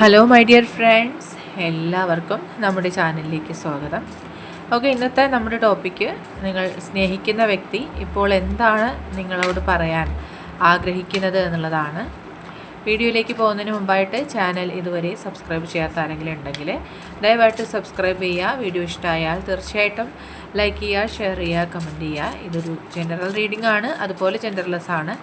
Hello my dear friends എല്ലാവർക്കും നമ്മുടെ ചാനലിലേക്ക് സ്വാഗതം. ഓക്കെ ഇന്നത്തെ നമ്മുടെ ടോപ്പിക്ക് നിങ്ങൾ സ്നേഹിക്കുന്ന വ്യക്തി ഇപ്പോൾ എന്താണ് നിങ്ങളോട് പറയാൻ ആഗ്രഹിക്കുന്നത് എന്നുള്ളതാണ്. വീഡിയോയിലേക്ക് പോകുന്നതിന് മുമ്പായിട്ട് ചാനൽ ഇതുവരെ സബ്സ്ക്രൈബ് ചെയ്യാത്ത ആരെങ്കിലും ഉണ്ടെങ്കിൽ ദയവായിട്ട് സബ്സ്ക്രൈബ് ചെയ്യുക. വീഡിയോ ഇഷ്ടമായാൽ തീർച്ചയായിട്ടും ലൈക്ക് ചെയ്യുക ഷെയർ ചെയ്യുക കമന്റ് ചെയ്യുക. ഇതൊരു ജനറൽ റീഡിംഗ് ആണ്. അതുപോലെ ജെൻഡർലെസ് ആണ്.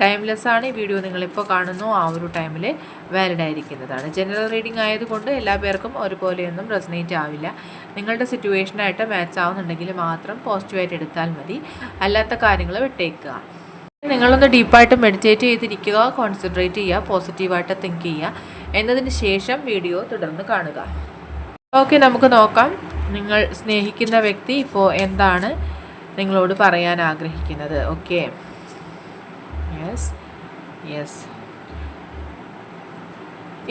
ടൈംലെസ് ആണ്. ഈ വീഡിയോ നിങ്ങളിപ്പോൾ കാണുന്നു. ആ ഒരു ടൈമിൽ വാലിഡ് ആയിരിക്കുന്നതാണ്. ജനറൽ റീഡിംഗ് ആയതുകൊണ്ട് എല്ലാ പേർക്കും ഒരുപോലെയൊന്നും റെസനേറ്റ് ആവില്ല. നിങ്ങളുടെ സിറ്റുവേഷനായിട്ട് മാച്ച് ആവുന്നുണ്ടെങ്കിൽ മാത്രം പോസിറ്റീവായിട്ട് എടുത്താൽ മതി. അല്ലാത്ത കാര്യങ്ങൾ വിട്ടേക്കുക. നിങ്ങളൊന്ന് ഡീപ്പായിട്ട് മെഡിറ്റേറ്റ് ചെയ്തിരിക്കുക. കോൺസെൻട്രേറ്റ് ചെയ്യുക. പോസിറ്റീവായിട്ട് തിങ്ക് ചെയ്യുക. എന്നതിന് ശേഷം വീഡിയോ തുടർന്ന് കാണുക. ഓക്കെ നമുക്ക് നോക്കാം. നിങ്ങൾ സ്നേഹിക്കുന്ന വ്യക്തി ഇപ്പോൾ എന്താണ് നിങ്ങളോട് പറയാൻ ആഗ്രഹിക്കുന്നത്? ഓക്കെ യെസ് യെസ്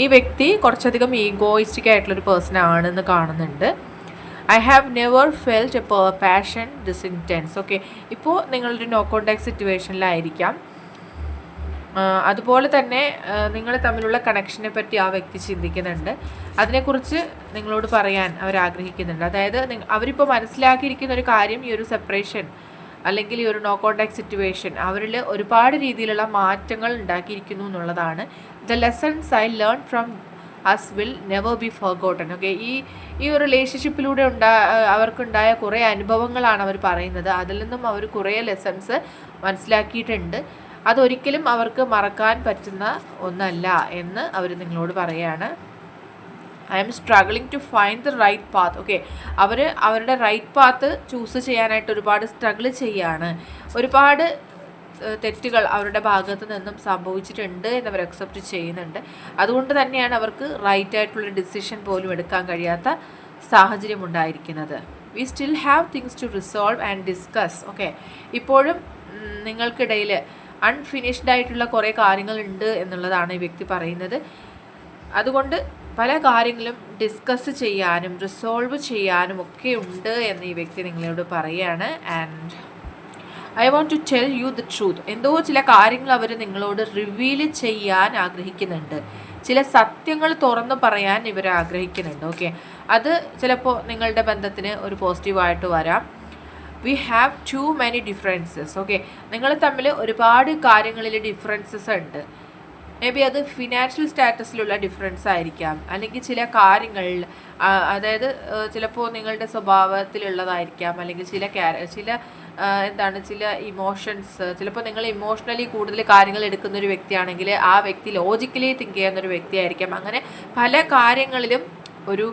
ഈ വ്യക്തി കുറച്ചധികം ഈഗോയിസ്റ്റിക് ആയിട്ടുള്ളൊരു പേഴ്സൺ ആണെന്ന് കാണുന്നുണ്ട്. I have never felt a passion this intense okay ഇപ്പോൾ നിങ്ങളൊരു നോ കോണ്ടാക്ട് സിറ്റുവേഷനിലായിരിക്കാം അതുപോലെ തന്നെ നിങ്ങൾ തമ്മിലുള്ള കണക്ഷനെ പറ്റി ആ വ്യക്തി ചിന്തിക്കുന്നുണ്ട്. അതിനെക്കുറിച്ച് നിങ്ങളോട് പറയാൻ അവർ ആഗ്രഹിക്കുന്നുണ്ട് അതായത് അവരിപ്പോൾ മനസ്സിലാക്കിയിരിക്കുന്ന ഒരു കാര്യം ഈ ഒരു സെപ്പറേഷൻ അല്ലെങ്കിൽ ഈ ഒരു നോ കോണ്ടാക്ട് സിറ്റുവേഷൻ അവരിൽ ഒരുപാട് രീതിയിലുള്ള മാറ്റങ്ങൾ ഉണ്ടാക്കിയിരിക്കുന്നു എന്നുള്ളതാണ്. The lessons I learn from us will never be forgotten okay ഈ ഈ ഒരു റിലേഷൻഷിപ്പിലൂടെ ഉണ്ടാ അവർക്കുണ്ടായ കുറേ അനുഭവങ്ങളാണ് അവർ പറയുന്നത്. അതിൽ നിന്നും അവർ കുറേ ലെസൺസ് മനസ്സിലാക്കിയിട്ടുണ്ട്. അതൊരിക്കലും അവർക്ക് മറക്കാൻ പറ്റുന്ന ഒന്നല്ല എന്ന് അവർ നിങ്ങളോട് പറയുകയാണ്. I'm struggling to find the right path okay അവർ അവരുടെ റൈറ്റ് പാത്ത് ചൂസ് ചെയ്യാനായിട്ട് ഒരുപാട് സ്ട്രഗിൾ ചെയ്യാണ്. ഒരുപാട് തെറ്റുകൾ അവരുടെ ഭാഗത്ത് നിന്നും സംഭവിച്ചിട്ടുണ്ട് എന്നവർ അക്സെപ്റ്റ് ചെയ്യുന്നുണ്ട്. അതുകൊണ്ട് തന്നെയാണ് അവർക്ക് റൈറ്റ് ആയിട്ടുള്ള ഡിസിഷൻ പോലും എടുക്കാൻ കഴിയാത്ത സാഹചര്യം ഉണ്ടായിരിക്കുന്നത്. We still have things to resolve and discuss okay ഇപ്പോഴും നിങ്ങൾക്കിടയിൽ അൺഫിനിഷ്ഡ് ആയിട്ടുള്ള കുറേ കാര്യങ്ങളുണ്ട് എന്നുള്ളതാണ് ഈ വ്യക്തി പറയുന്നത്. അതുകൊണ്ട് പല കാര്യങ്ങളും ഡിസ്കസ് ചെയ്യാനും റിസോൾവ് ചെയ്യാനും ഒക്കെ ഉണ്ട് എന്ന് ഈ വ്യക്തി നിങ്ങളോട് പറയുകയാണ് and I want to tell you the truth എന്തോ ചില കാര്യങ്ങൾ അവർ നിങ്ങളോട് റിവീൽ ചെയ്യാൻ ആഗ്രഹിക്കുന്നുണ്ട്. ചില സത്യങ്ങൾ തുറന്നു പറയാൻ ഇവർ ആഗ്രഹിക്കുന്നുണ്ട്. ഓക്കെ അത് ചിലപ്പോൾ നിങ്ങളുടെ ബന്ധത്തിന് ഒരു പോസിറ്റീവായിട്ട് വരാം. We have too many differences okay നിങ്ങൾ തമ്മിൽ ഒരുപാട് കാര്യങ്ങളിൽ ഡിഫറൻസസ് ഉണ്ട്. മേ ബി അത് ഫിനാൻഷ്യൽ സ്റ്റാറ്റസിലുള്ള ഡിഫറൻസ് ആയിരിക്കാം. അല്ലെങ്കിൽ ചില കാര്യങ്ങളിൽ അതായത് ചിലപ്പോൾ നിങ്ങളുടെ സ്വഭാവത്തിലുള്ളതായിരിക്കാം. അല്ലെങ്കിൽ ചില ചില എന്താണ് ചില ഇമോഷൻസ് ചിലപ്പോൾ നിങ്ങൾ ഇമോഷണലി കൂടുതൽ കാര്യങ്ങൾ എടുക്കുന്ന ഒരു വ്യക്തിയാണെങ്കിൽ ആ വ്യക്തി ലോജിക്കലി തിങ്ക് ചെയ്യുന്ന ഒരു വ്യക്തിയായിരിക്കാം. അങ്ങനെ പല കാര്യങ്ങളിലും ഒരു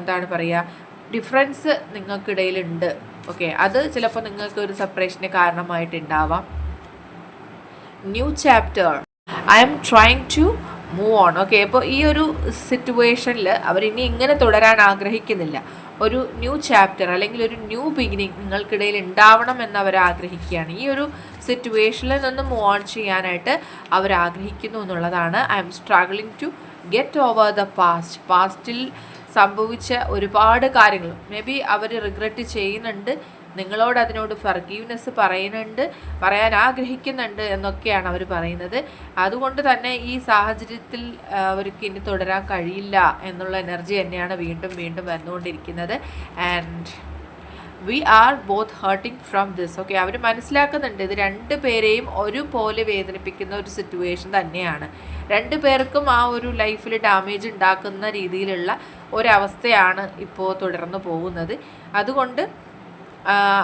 എന്താണ് പറയുക ഡിഫറൻസ് നിങ്ങൾക്കിടയിലുണ്ട്. ഓക്കെ അത് ചിലപ്പോൾ നിങ്ങൾക്ക് ഒരു സെപ്പറേഷന് കാരണമായിട്ടുണ്ടാവാം. New chapter I'm trying to move on okay അപ്പോൾ ഈ ഒരു സിറ്റുവേഷനിൽ അവർ ഇനി ഇങ്ങനെ തുടരാൻ ആഗ്രഹിക്കുന്നില്ല. ഒരു ന്യൂ ചാപ്റ്റർ അല്ലെങ്കിൽ ഒരു ന്യൂ ബിഗിനിങ് നിങ്ങൾക്കിടയിൽ ഉണ്ടാവണം എന്ന് അവർ ആഗ്രഹിക്കുകയാണ്. ഈ ഒരു സിറ്റുവേഷനിൽ നിന്ന് മൂവ് ഓൺ ചെയ്യാനായിട്ട് അവർ ആഗ്രഹിക്കുന്നു എന്നുള്ളതാണ്. I'm struggling to get over the past പാസ്റ്റിൽ സംഭവിച്ച ഒരുപാട് കാര്യങ്ങൾ. മേ ബി അവർ റിഗ്രറ്റ് ചെയ്യുന്നുണ്ട്. നിങ്ങളോട് അതിനോട് ഫർഗീവ്നെസ് പറയുന്നുണ്ട് പറയാൻ ആഗ്രഹിക്കുന്നുണ്ട് എന്നൊക്കെയാണ് അവർ പറയുന്നത്. അതുകൊണ്ട് തന്നെ ഈ സാഹചര്യത്തിൽ അവർക്ക് ഇനി തുടരാൻ കഴിയില്ല എന്നുള്ള എനർജി തന്നെയാണ് വീണ്ടും വീണ്ടും വന്നുകൊണ്ടിരിക്കുന്നത്. And we are both hurting from this okay അവർ മനസ്സിലാക്കുന്നുണ്ട് ഇത് രണ്ട് പേരെയും ഒരുപോലെ വേദനിപ്പിക്കുന്ന ഒരു സിറ്റുവേഷൻ തന്നെയാണ്. രണ്ട് പേർക്കും ആ ഒരു ലൈഫിൽ ഡാമേജ് ഉണ്ടാക്കുന്ന രീതിയിലുള്ള ഒരവസ്ഥയാണ് ഇപ്പോൾ തുടർന്ന് പോകുന്നത്. അതുകൊണ്ട്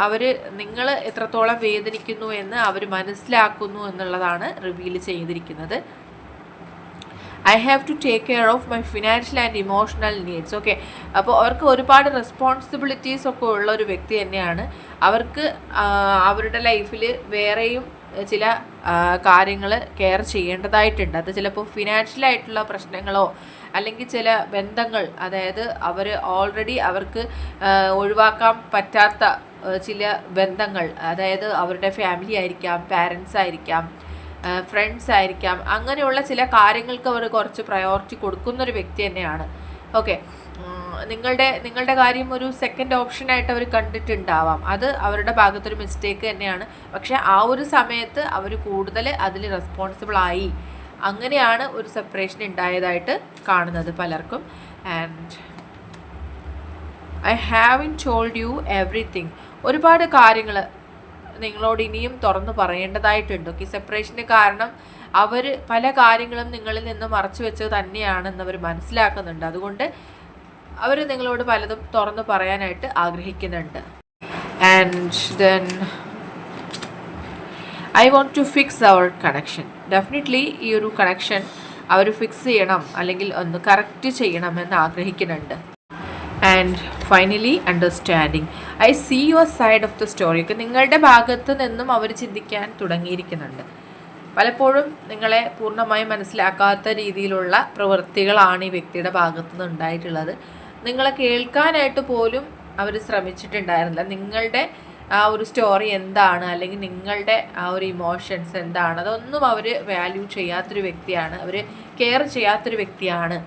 അവർ നിങ്ങൾ എത്രത്തോളം വേദനിക്കുന്നു എന്ന് അവർ മനസ്സിലാക്കുന്നു എന്നുള്ളതാണ് റിവീൽ ചെയ്തിരിക്കുന്നത്. I have to take care of my financial and emotional needs okay അപ്പോൾ അവർക്ക് ഒരുപാട് റെസ്പോൺസിബിലിറ്റീസ് ഒക്കെ ഉള്ള ഒരു വ്യക്തി തന്നെയാണ്. അവർക്ക് അവരുടെ ലൈഫിൽ വേറെയും ചില കാര്യങ്ങൾ കെയർ ചെയ്യേണ്ടതായിട്ടുണ്ട്. അത് ചിലപ്പോൾ ഫിനാൻഷ്യൽ ആയിട്ടുള്ള പ്രശ്നങ്ങളോ അല്ലെങ്കിൽ ചില ബന്ധങ്ങൾ അതായത് അവർ ഓൾറെഡി അവർക്ക് ഒഴിവാക്കാൻ പറ്റാത്ത ചില ബന്ധങ്ങൾ അതായത് അവരുടെ ഫാമിലി ആയിരിക്കാം പാരൻസ് ആയിരിക്കാം ഫ്രണ്ട്സ് ആയിരിക്കാം അങ്ങനെയുള്ള ചില കാര്യങ്ങൾക്ക് അവർ കുറച്ച് പ്രയോറിറ്റി കൊടുക്കുന്ന ഒരു വ്യക്തി തന്നെയാണ്. ഓക്കെ നിങ്ങളുടെ നിങ്ങളുടെ കാര്യം ഒരു സെക്കൻഡ് ഓപ്ഷനായിട്ട് അവർ കണ്ടിട്ടുണ്ടാവാം. അത് അവരുടെ ഭാഗത്തൊരു മിസ്റ്റേക്ക് തന്നെയാണ്. പക്ഷേ ആ ഒരു സമയത്ത് അവർ കൂടുതൽ അതിൽ റെസ്പോൺസിബിൾ ആയി. അങ്ങനെയാണ് ഒരു സെപ്പറേഷൻ ഉണ്ടായതായിട്ട് കാണുന്നത് പലർക്കും. And I have in told you everything ഒരുപാട് കാര്യങ്ങൾ നിങ്ങളോട് ഇനിയും തുറന്നു പറയേണ്ടതായിട്ടുണ്ട്. ഓക്കെ സെപ്പറേഷന് കാരണം അവർ പല കാര്യങ്ങളും നിങ്ങളിൽ നിന്ന് മറച്ചു വെച്ചത് തന്നെയാണെന്ന് അവർ മനസ്സിലാക്കുന്നുണ്ട്. അതുകൊണ്ട് അവർ നിങ്ങളോട് പലതും തുറന്നു പറയാനായിട്ട് ആഗ്രഹിക്കുന്നുണ്ട്. And then I want to fix our connection definitely ഈ ഒരു കണക്ഷൻ അവർ ഫിക്സ് ചെയ്യണം അല്ലെങ്കിൽ ഒന്ന് കറക്റ്റ് ചെയ്യണമെന്ന് ആഗ്രഹിക്കുന്നുണ്ട്. And finally understanding I see your side of the story okay നിങ്ങളുടെ ഭാഗത്ത് നിന്നും അവർ ചിന്തിക്കാൻ തുടങ്ങിയിരിക്കുന്നുണ്ട്. പലപ്പോഴും നിങ്ങളെ പൂർണമായും മനസ്സിലാക്കാത്ത രീതിയിലുള്ള പ്രവൃത്തികളാണ് ഈ വ്യക്തിയുടെ ഭാഗത്തു നിന്ന് ഉണ്ടായിട്ടുള്ളത്. നിങ്ങളെ കേൾക്കാനായിട്ട് പോലും അവർ ശ്രമിച്ചിട്ടുണ്ടായിരുന്നില്ല. നിങ്ങളുടെ ആ ഒരു സ്റ്റോറി എന്താണ്? അല്ലെങ്കിൽ നിങ്ങളുടെ ആ ഒരു ഇമോഷൻസ് എന്താണ്? അതൊന്നും അവർ വാല്യൂ ചെയ്യാത്തൊരു വ്യക്തിയാണ്. അവർ കെയർ ചെയ്യാത്തൊരു വ്യക്തിയാണ്.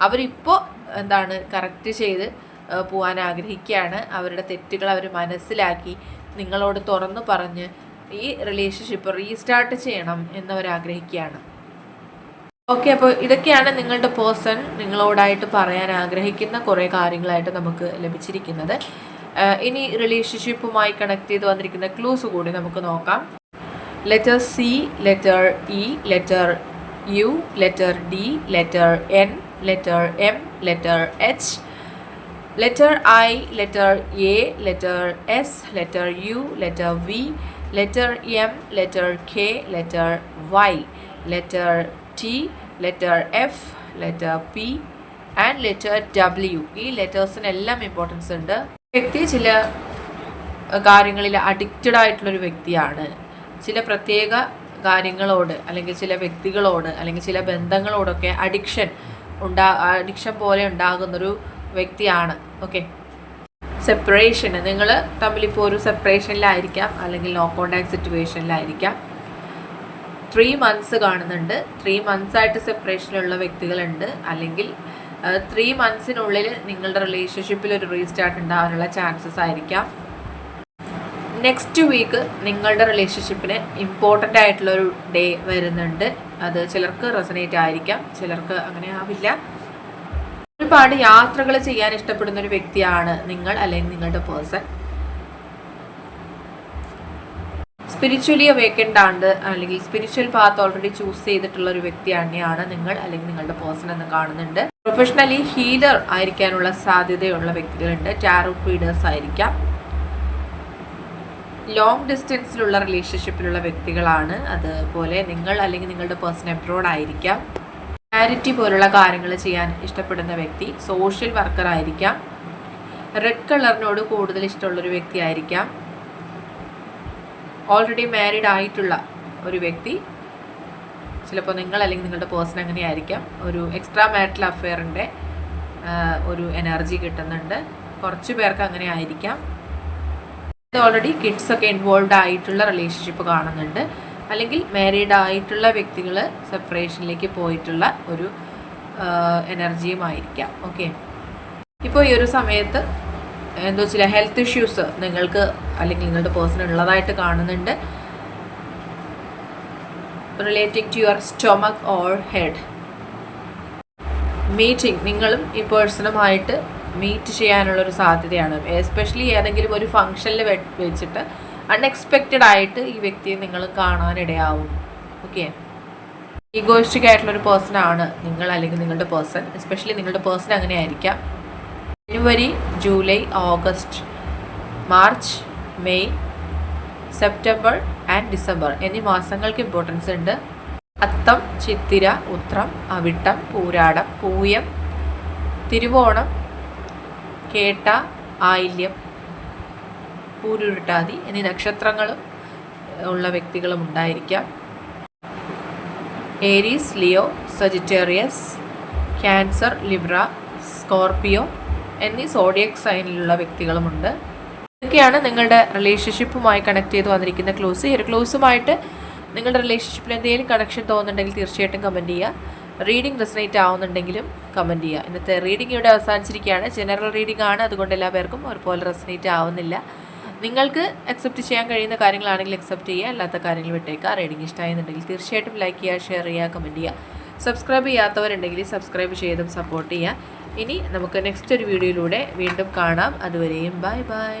അവരിപ്പോൾ എന്താണ്? കറക്റ്റ് ചെയ്ത് പോകാൻ ആഗ്രഹിക്കുകയാണ്. അവരുടെ തെറ്റുകൾ അവർ മനസ്സിലാക്കി നിങ്ങളോട് തുറന്നു പറഞ്ഞ് ഈ റിലേഷൻഷിപ്പ് റീസ്റ്റാർട്ട് ചെയ്യണം എന്നവർ ആഗ്രഹിക്കുകയാണ്. ഓക്കെ അപ്പോൾ ഇതൊക്കെയാണ് നിങ്ങളുടെ പേഴ്സൺ നിങ്ങളോടായിട്ട് പറയാൻ ആഗ്രഹിക്കുന്ന കുറേ കാര്യങ്ങളായിട്ട് നമുക്ക് ലഭിച്ചിരിക്കുന്നത്. ഇനി റിലേഷൻഷിപ്പുമായി കണക്ട് ചെയ്ത് വന്നിരിക്കുന്ന ക്ലൂസ് കൂടി നമുക്ക് നോക്കാം. Letter C letter E letter U letter D letter N letter M letter H letter I, letter A, letter S, letter U, letter V, letter M, letter K, letter Y, letter T, letter F, letter P and letter W ഈ ലെറ്റേഴ്സിനെല്ലാം importance ഉണ്ട്. വ്യക്തി ചില കാര്യങ്ങളിൽ addicted ആയിട്ടുള്ളൊരു വ്യക്തിയാണ്. ചില പ്രത്യേക കാര്യങ്ങളോട് അല്ലെങ്കിൽ ചില വ്യക്തികളോട് അല്ലെങ്കിൽ ചില ബന്ധങ്ങളോടൊക്കെ അഡിക്ഷൻ ഉണ്ടാ അഡിക്ഷൻ പോലെ ഉണ്ടാകുന്നൊരു വ്യക്തിയാണ്. ഓക്കെ സെപ്പറേഷന് നിങ്ങൾ തമ്മിലിപ്പോൾ ഒരു സെപ്പറേഷനിലായിരിക്കാം അല്ലെങ്കിൽ നോ കോണ്ടാക്ട് സിറ്റുവേഷനിലായിരിക്കാം ത്രീ മന്ത്സ് കാണുന്നുണ്ട്. ത്രീ മന്ത്സ് ആയിട്ട് സെപ്പറേഷനിലുള്ള വ്യക്തികളുണ്ട്. അല്ലെങ്കിൽ ത്രീ മന്ത്സിനുള്ളിൽ നിങ്ങളുടെ റിലേഷൻഷിപ്പിൽ ഒരു റീസ്റ്റാർട്ട് ഉണ്ടാകാനുള്ള ചാൻസസ് ആയിരിക്കാം. നെക്സ്റ്റ് വീക്ക് നിങ്ങളുടെ റിലേഷൻഷിപ്പിന് ഇമ്പോർട്ടന്റ് ആയിട്ടുള്ളൊരു ഡേ വരുന്നുണ്ട്. അത് ചിലർക്ക് റെസനേറ്റ് ആയിരിക്കാം. ചിലർക്ക് അങ്ങനെ ആവില്ല. ഒരുപാട് യാത്രകൾ ചെയ്യാൻ ഇഷ്ടപ്പെടുന്ന ഒരു വ്യക്തിയാണ് നിങ്ങൾ അല്ലെങ്കിൽ നിങ്ങളുടെ പേഴ്സൺ. സ്പിരിച്വലി അവേക്കൻഡ് ആണ് അല്ലെങ്കിൽ സ്പിരിച്വൽ പാത്ത് ഓൾറെഡി ചൂസ് ചെയ്തിട്ടുള്ള ഒരു വ്യക്തി തന്നെയാണ് നിങ്ങൾ അല്ലെങ്കിൽ നിങ്ങളുടെ പേഴ്സൺ എന്ന് കാണുന്നുണ്ട്. പ്രൊഫഷണലി ഹീലർ ആയിരിക്കാനുള്ള സാധ്യതയുള്ള വ്യക്തികളുണ്ട്. ടാറോ റീഡേഴ്സ് ആയിരിക്കാം. ലോങ് ഡിസ്റ്റൻസിലുള്ള റിലേഷൻഷിപ്പിലുള്ള വ്യക്തികളാണ്. അതുപോലെ നിങ്ങൾ അല്ലെങ്കിൽ നിങ്ങളുടെ പേഴ്സൺ എബ്രോഡ് ആയിരിക്കാം. ചാരിറ്റി പോലുള്ള കാര്യങ്ങൾ ചെയ്യാൻ ഇഷ്ടപ്പെടുന്ന വ്യക്തി സോഷ്യൽ വർക്കർ ആയിരിക്കാം. റെഡ് കളറിനോട് കൂടുതൽ ഇഷ്ടമുള്ളൊരു വ്യക്തി ആയിരിക്കാം. ഓൾറെഡി മാരീഡ് ആയിട്ടുള്ള ഒരു വ്യക്തി ചിലപ്പോൾ നിങ്ങൾ അല്ലെങ്കിൽ നിങ്ങളുടെ പേഴ്സൺ അങ്ങനെയായിരിക്കാം ഒരു എക്സ്ട്രാ മാരിറ്റൽ അഫെയറിന്റെ ഒരു എനർജി കിട്ടുന്നുണ്ട്. കുറച്ച് പേർക്ക് അങ്ങനെ ആയിരിക്കാം. ഓൾറെഡി കിഡ്സ് ഒക്കെ ഇൻവോൾവ് ആയിട്ടുള്ള റിലേഷൻഷിപ്പ് കാണുന്നുണ്ട്. അല്ലെങ്കിൽ മാരീഡ് ആയിട്ടുള്ള വ്യക്തികൾ സെപ്പറേഷനിലേക്ക് പോയിട്ടുള്ള ഒരു എനർജിയുമായിരിക്കാം ഓക്കെ ഇപ്പോൾ ഈ ഒരു സമയത്ത് എന്തോ ചില ഹെൽത്ത് ഇഷ്യൂസ് നിങ്ങൾക്ക് അല്ലെങ്കിൽ നിങ്ങളുടെ പേഴ്സൺ ഉള്ളതായിട്ട് കാണുന്നുണ്ട്. Relating to your stomach or head meeting നിങ്ങളും ഈ പേഴ്സണുമായിട്ട് മീറ്റ് ചെയ്യാനുള്ളൊരു സാധ്യതയാണ്. എസ്പെഷ്യലി ഏതെങ്കിലും ഒരു ഫംഗ്ഷനിൽ വെച്ചിട്ട് അൺഎക്സ്പെക്റ്റഡ് ആയിട്ട് ഈ വ്യക്തിയെ നിങ്ങൾ കാണാനിടയാവും ഓക്കെ ഈഗോയിസ്റ്റിക് ആയിട്ടുള്ള ഒരു പേഴ്സൺ ആണ് നിങ്ങൾ അല്ലെങ്കിൽ നിങ്ങളുടെ പേഴ്സൺ എസ്പെഷ്യലി നിങ്ങളുടെ പേഴ്സൺ അങ്ങനെ ആയിരിക്കാം. January July August March May September and December എന്നീ മാസങ്ങൾക്ക് ഇമ്പോർട്ടൻസ് ഉണ്ട്. അത്തം ചിത്തിര ഉത്രം അവിട്ടം പൂരാടം പൂയം തിരുവോണം കേട്ട ആയില്യം പൂരുരുട്ടാതി എന്നീ നക്ഷത്രങ്ങളും ഉള്ള വ്യക്തികളും ഉണ്ടായിരിക്കാം. Aries Leo Sagittarius Cancer Libra Scorpio എന്നീ സോഡിയക് സൈനിലുള്ള വ്യക്തികളുമുണ്ട്. ഇതൊക്കെയാണ് നിങ്ങളുടെ റിലേഷൻഷിപ്പുമായി കണക്ട് ചെയ്ത് വന്നിരിക്കുന്ന ക്ലോസ്. ഈ ഒരു ക്ലോസുമായിട്ട് നിങ്ങളുടെ റിലേഷൻഷിപ്പിൽ എന്തെങ്കിലും കണക്ഷൻ തോന്നുന്നുണ്ടെങ്കിൽ തീർച്ചയായിട്ടും കമന്റ് ചെയ്യുക. റീഡിംഗ് റെസനേറ്റ് ആവുന്നുണ്ടെങ്കിലും കമന്റ് ചെയ്യുക. ഇന്നത്തെ റീഡിംഗ് ഇവിടെ അവസാനിച്ചിരിക്കുകയാണ്. ജനറൽ റീഡിംഗ് ആണ്. അതുകൊണ്ട് എല്ലാ പേർക്കും ഒരുപോലെ റെസനേറ്റ് ആവുന്നില്ല. നിങ്ങൾക്ക് അക്സെപ്റ്റ് ചെയ്യാൻ കഴിയുന്ന കാര്യങ്ങളാണെങ്കിൽ അക്സെപ്റ്റ് ചെയ്യുക അല്ലാത്ത കാര്യങ്ങൾ വിട്ടേക്കുക റീഡിങ് ഇഷ്ടമായെന്നുണ്ടെങ്കിൽ തീർച്ചയായിട്ടും ലൈക്ക് ചെയ്യുക ഷെയർ ചെയ്യുക കമന്റ് ചെയ്യുക. സബ്സ്ക്രൈബ് ചെയ്യാത്തവരുണ്ടെങ്കിൽ സബ്സ്ക്രൈബ് ചെയ്തും സപ്പോർട്ട് ചെയ്യുക. ഇനി നമുക്ക് നെക്സ്റ്റ് ഒരു വീഡിയോയിലൂടെ വീണ്ടും കാണാം. അതുവരെയും ബൈ ബൈ